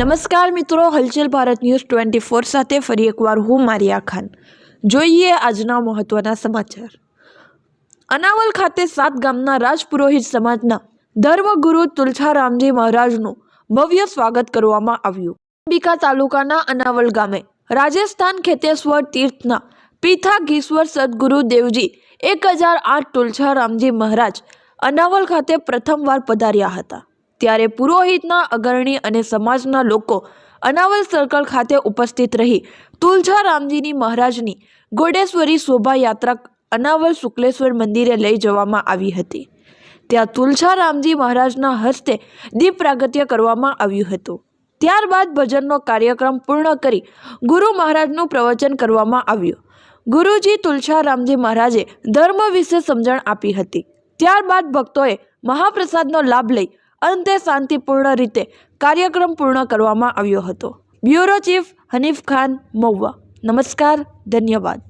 નમસ્કાર મિત્રો, હલચલ ભારત ન્યૂઝ ટ્વેન્ટી ફોર સાથે ફરી એકવાર હું મારિયા ખાન. જોઈએ આજના મહત્વના સમાચાર. અનાવલ ખાતે સાત ગામના રાજપુરોહિત સમાજના ધર્મગુરુ તુલછારામજી મહારાજનું ભવ્ય સ્વાગત કરવામાં આવ્યું. અંબિકા તાલુકાના અનાવલ ગામે રાજસ્થાન ખેતેશ્વર તીર્થના પીથાગીશ્વર સદગુરુ દેવજી એક હજાર આઠ તુલસારામજી મહારાજ અનાવલ ખાતે પ્રથમવાર પધાર્યા હતા. ત્યારે પુરોહિતના અગ્રણી અને સમાજના લોકો અનાવલ સર્કલ ખાતે ઉપસ્થિત રહી. તુલછારામજીની મહારાજની ઘોડેશ્વરી શોભાયાત્રા અનાવલ શુક્લેશ્વર મંદિરે લઈ જવામાં આવી હતી. ત્યાં તુલછારામજી મહારાજના હસ્તે દીપ પ્રાગત્ય કરવામાં આવ્યું હતું. ત્યારબાદ ભજનનો કાર્યક્રમ પૂર્ણ કરી ગુરુ મહારાજનું પ્રવચન કરવામાં આવ્યું. ગુરુજી તુલછારામજી મહારાજે ધર્મ વિશે સમજણ આપી હતી. ત્યારબાદ ભક્તોએ મહાપ્રસાદનો લાભ લઈ અંતે શાંતિપૂર્ણ રીતે કાર્યક્રમ પૂર્ણ કરવામાં આવ્યો હતો. Bureau chief Hanif Khan, Mahuva. નમસ્કાર, ધન્યવાદ.